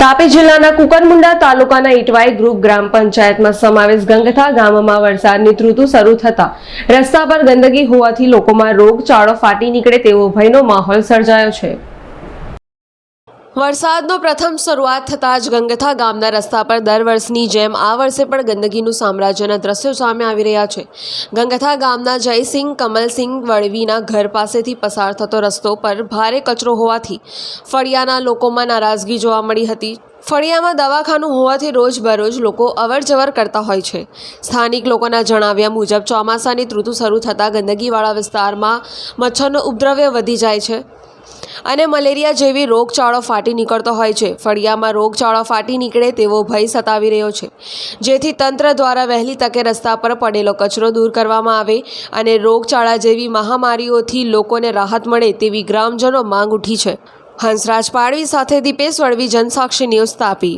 તાપી જિલ્લાના કુકરમુંડા તાલુકાના ઇટવાઈ ગ્રુપ ગ્રામ પંચાયતમાં સમાવેશ ગંગથા ગામમાં વરસાદની ઋતુ શરૂ થતા રસ્તા પર ગંદકી હોવાથી લોકોમાં રોગચાળો ફાટી નીકળે તેવો ભયનો માહોલ સર્જાયો છે. વરસાદનો પ્રથમ શરૂઆત થતાં જ ગંગથા ગામના રસ્તા પર દર વર્ષની જેમ આ વર્ષે પણ ગંદકીનું સામ્રાજ્યના દ્રશ્યો સામે આવી રહ્યા છે. ગંગથા ગામના જયસિંહ, કમલસિંહ વળવીના ઘર પાસેથી પસાર થતો રસ્તો પર ભારે કચરો હોવાથી ફળિયાના લોકોમાં નારાજગી જોવા મળી હતી. ફળિયામાં દવાખાનું હોવાથી રોજબરોજ લોકો અવરજવર કરતા હોય છે. સ્થાનિક લોકોના જણાવ્યા મુજબ ચોમાસાની ઋતુ શરૂ થતાં ગંદકીવાળા વિસ્તારમાં મચ્છરનો ઉપદ્રવ્ય વધી જાય છે. અને મલેરિયા જેવી રોગચાળો ફાટી નીકળતો હોય છે. ફળિયામાં રોગચાળો ફાટી નીકળે તેવો ભય સતાવી રહ્યો છે. જેથી તંત્ર દ્વારા વહેલી તકે રસ્તા પર પડેલો કચરો દૂર કરવામાં આવે અને રોગચાળા જેવી મહામારીઓથી લોકોને રાહત મળે તેવી ગ્રામજનો માંગ ઉઠી છે. હંસરાજ પાડવી સાથે દીપેશ વળવી જનસાક્ષી ન્યૂઝ તાપી.